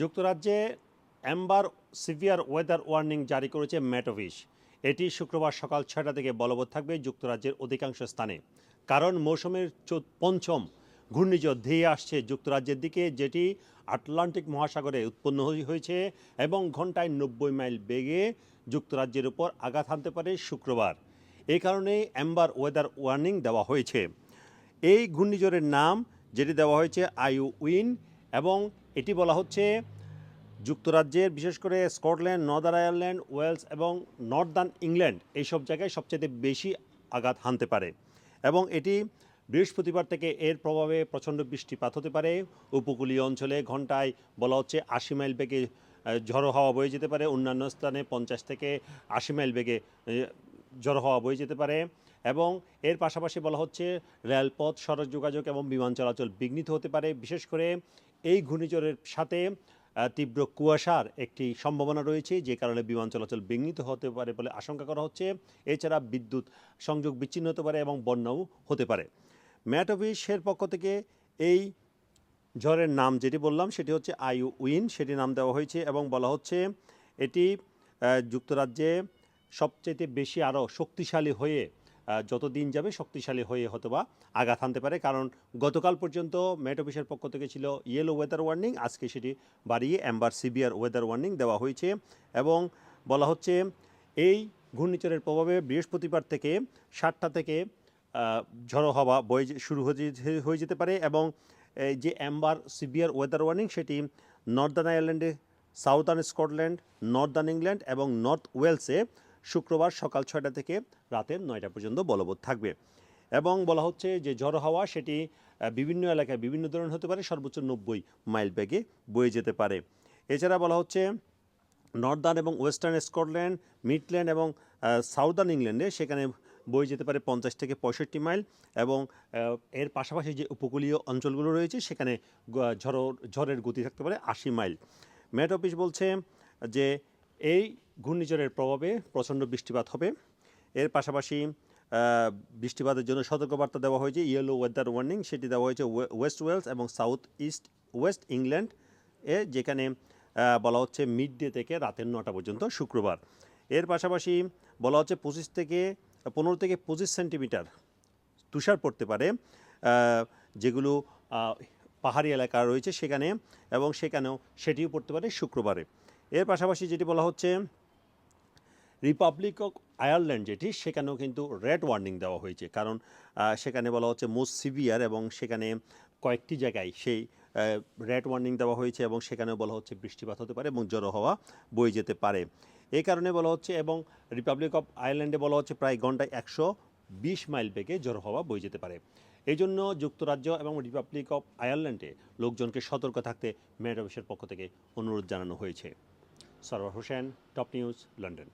যুক্তরাজ্যে Amber severe weather warning জারি করেছে ম্যাট অফিস এটি শুক্রবার সকাল ছয়টা থেকে বলবৎ থাকবে যুক্তরাজ্যের অধিকাংশ স্থানে। কারণ মৌসুমের পঞ্চম ঘূর্ণিঝড় ধেয়ে আসছে যুক্তরাজ্যের দিকে, যেটি আটলান্টিক মহাসাগরে উৎপন্ন হয়েছে এবং ঘন্টায় নব্বই মাইল বেগে যুক্তরাজ্যের উপর আঘাত হানতে পারে শুক্রবার। এই কারণে অ্যাম্বার ওয়েদার ওয়ার্নিং দেওয়া হয়েছে। এই ঘূর্ণিঝড়ের নাম, যেটি দেওয়া হয়েছে আইউ উইন এবং এটি বলা হচ্ছে যুক্তরাজ্যের, বিশেষ করে স্কটল্যান্ড, নর্দার্ন আয়ারল্যান্ড, ওয়েলস এবং নর্দার্ন ইংল্যান্ড এইসব জায়গায় সবচেয়ে বেশি আঘাত হানতে পারে এবং এটি বৃহস্পতিবার থেকে এর প্রভাবে প্রচণ্ড বৃষ্টিপাত হতে পারে। উপকূলীয় অঞ্চলে ঘন্টায় বলা হচ্ছে আশি মাইল বেগে ঝড়ো হাওয়া বয়ে যেতে পারে। অন্যান্য স্থানে পঞ্চাশ থেকে আশি মাইল বেগে ঝড়ো হাওয়া বয়ে যেতে পারে এবং এর পাশাপাশি বলা হচ্ছে রেলপথ, সড়ক যোগাযোগ এবং বিমান চলাচল বিঘ্নিত হতে পারে। বিশেষ করে এই ঘূর্ণিঝড়ের সাথে তীব্র কুয়াশার একটি সম্ভাবনা রয়েছে, যে কারণে বিমান চলাচল বিঘ্নিত হতে পারে বলে আশঙ্কা করা হচ্ছে। এছাড়া বিদ্যুৎ সংযোগ বিচ্ছিন্ন হতে পারে এবং বন্যাও হতে পারে। ম্যাট অফিসের পক্ষ থেকে এই ঝড়ের নাম যেটি বললাম, সেটি হচ্ছে আইউ উইন। সেটি নাম দেওয়া হয়েছে এবং বলা হচ্ছে এটি যুক্তরাজ্যে সবচেয়ে বেশি আরও শক্তিশালী হয়ে যত দিন যাবে শক্তিশালী হয়ে হয়তোবা আঘাত হানতে পারে। কারণ গতকাল পর্যন্ত মেট অফিসের পক্ষ থেকে ছিল ইয়েলো ওয়েদার ওয়ার্নিং আজকে সেটি বাড়িয়ে অ্যাম্বার সিভিয়ার ওয়েদার ওয়ার্নিং দেওয়া হয়েছে এবং বলা হচ্ছে এই ঘূর্ণিঝড়ের প্রভাবে বৃহস্পতিবার থেকে সাতটা থেকে ঝড়ো হওয়া বয়ে শুরু হয়ে যেতে পারে এবং যে অ্যাম্বার সিভিয়ার ওয়েদার ওয়ার্নিং সেটি নর্দার্ন আয়ারল্যান্ডে সাউদার্ন স্কটল্যান্ড নর্দার্ন ইংল্যান্ড এবং নর্থ ওয়েলসে শুক্রবার সকাল ছয়টা থেকে রাতের নয়টা পর্যন্ত বলবৎ থাকবে। এবং বলা হচ্ছে যে ঝড় হাওয়া সেটি বিভিন্ন এলাকায় বিভিন্ন ধরনের হতে পারে, সর্বোচ্চ নব্বই মাইল বেগে বয়ে যেতে পারে। এছাড়া বলা হচ্ছে নর্দার্ন এবং ওয়েস্টার্ন স্কটল্যান্ড, মিডল্যান্ড এবং সাউদার্ন ইংল্যান্ডে সেখানে বয়ে যেতে পারে পঞ্চাশ থেকে পঁয়ষট্টি মাইল এবং এর পাশাপাশি যে উপকূলীয় অঞ্চলগুলো রয়েছে সেখানে ঝড়, ঝড়ের গতি থাকতে পারে আশি মাইল। মেট অফিস বলছে যে এই ঘূর্ণিঝড়ের প্রভাবে প্রচণ্ড বৃষ্টিপাত হবে। এর পাশাপাশি বৃষ্টিপাতের জন্য সতর্কবার্তা দেওয়া হয়েছে ইয়েলো ওয়েদার ওয়ার্নিং সেটি দেওয়া হয়েছে ওয়ে- ওয়েস্ট ওয়েলস এবং সাউথ ইস্ট ওয়েস্ট ইংল্যান্ড এ, যেখানে বলা হচ্ছে মিড ডে থেকে রাতের নটা পর্যন্ত শুক্রবার। এর পাশাপাশি বলা হচ্ছে পঁচিশ থেকে, পনেরো থেকে পঁচিশ সেন্টিমিটার তুষার পড়তে পারে যেগুলো পাহাড়ি এলাকা রয়েছে সেখানে এবং সেখানেও সেটিও পড়তে পারে শুক্রবারে। এর পাশাপাশি যেটি বলা হচ্ছে রিপাবলিক অফ আয়ারল্যান্ড যেটি, সেখানেও কিন্তু রেড ওয়ার্নিং দেওয়া হয়েছে। কারণ সেখানে বলা হচ্ছে মোস্ট সিভিয়ার এবং সেখানে কয়েকটি জায়গায় সেই রেড ওয়ার্নিং দেওয়া হয়েছে এবং সেখানেও বলা হচ্ছে বৃষ্টিপাত হতে পারে এবং জড়ো হওয়া বয়ে যেতে পারে। এই কারণে বলা হচ্ছে এবং রিপাবলিক অফ আয়ারল্যান্ডে বলা হচ্ছে প্রায় ঘন্টায় একশো বিশ মাইল বেগে জড়ো হওয়া বয়ে যেতে পারে। এই জন্য যুক্তরাজ্য এবং রিপাবলিক অফ আয়ারল্যান্ডে লোকজনকে সতর্ক থাকতে মেড অফিসের পক্ষ থেকে অনুরোধ জানানো হয়েছে। Sarwar Hossain, top news, London.